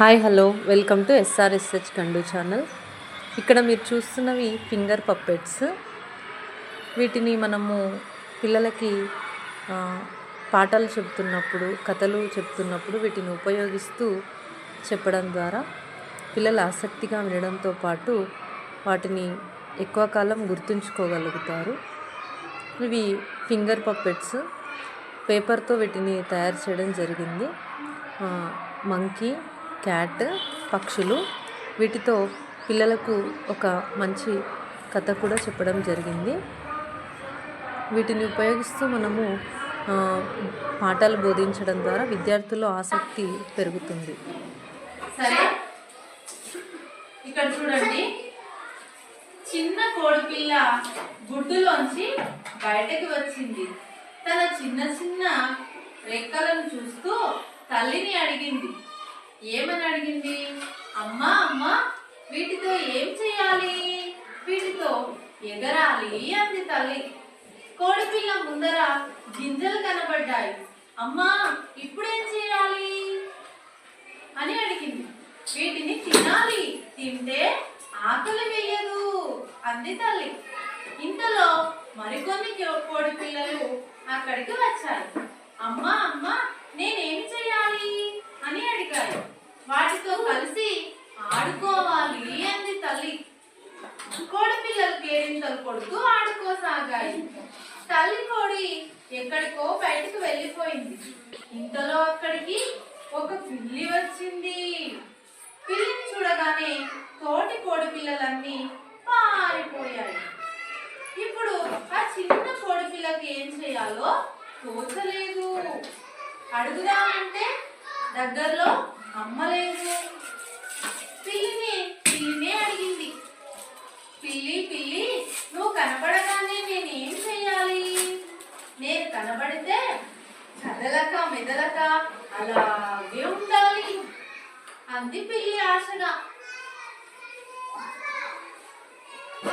Hi hello. Welcome to SRSH Khandu channel. ఇక్కడ మీరు చూస్తున్నవి finger puppets. వీటిని మనము పిల్లలకి పాఠాలు చెప్తున్నప్పుడు కథలు చెప్తున్నప్పుడు వీటిని ఉపయోగిస్తూ చెప్పడం ద్వారా పిల్లలు ఆసక్తిగా వినడంతో పాటు వాటిని ఎక్కువ కాలం గుర్తుంచుకోగలుగుతారు. ఇవి ఫింగర్ పప్పెట్స్. పేపర్తో వీటిని తయారు చేయడం జరిగింది. మంకీ క్యాట్ పక్షులు వీటితో పిల్లలకు ఒక మంచి కథ కూడా చెప్పడం జరిగింది. వీటిని ఉపయోగిస్తూ మనము పాఠాలు బోధించడం ద్వారా విద్యార్థుల్లో ఆసక్తి పెరుగుతుంది. సరే. ఇక్కడ చూడండి. చిన్న కోడిపిల్ల గుడ్డులోంచి బయటకు వచ్చింది. తన చిన్న చిన్న రెక్కలను చూస్తూ తల్లిని అడిగింది. ఏమని అడిగింది? అమ్మా అమ్మా వీటితో ఏం చేయాలి? వీటితో ఎగరాలి అంది తల్లి. కోడిపిల్ల ముందర గింజలు కనబడ్డాయి. అమ్మా ఇప్పుడేం చేయాలి? అని అడిగింది. వీటిని తినాలి. తింటే ఆకలి వేయదు అంది తల్లి. ఇంతలో మరికొన్ని కోడి పిల్లలు అక్కడికి వచ్చాయి అమ్మా అమ్మా నేనేం చేయాలి అని అడిగాయి వాటితో కలిసి ఆడుకోవాలి అంది తల్లి కోడి పిల్లలు కేరింతలు కొడుతూ ఆడుకోసాగాయి. తల్లి కోడి ఎక్కడికో బయటకు వెళ్ళిపోయింది. ఇంతలో అక్కడికి ఒక పిల్లి వచ్చింది. పిల్లిని చూడగానే తోటి కోడి పిల్లలన్నీ పారిపోయాయి. ఇప్పుడు ఆ చిన్న కోడి పిల్లకి ఏం చేయాలో తోచలేదు. అడుగుదామంటే దగ్గరలో అమ్మ లేదు పిల్లిని పిల్లినే అడిగింది పిల్లి పిల్లి నువ్వు కనపడగానే నేనేం చెయ్యాలి? నేను కనబడితే కదలక మెదలక అలాగే ఉండాలి. అంది పిల్లి ఆశగా.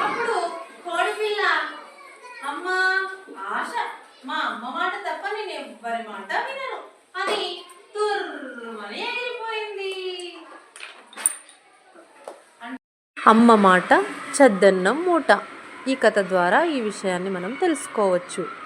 అప్పుడు కోడి పిల్ల అమ్మా ఆశ మా అమ్మ మాట తప్ప నేను ఎవ్వరి మాట వినను అని తుర్రమని ఎగిరిపోయింది. అమ్మ మాట చద్దన్నం మూట. ఈ కథ ద్వారా ఈ విషయాన్ని మనం తెలుసుకోవచ్చు.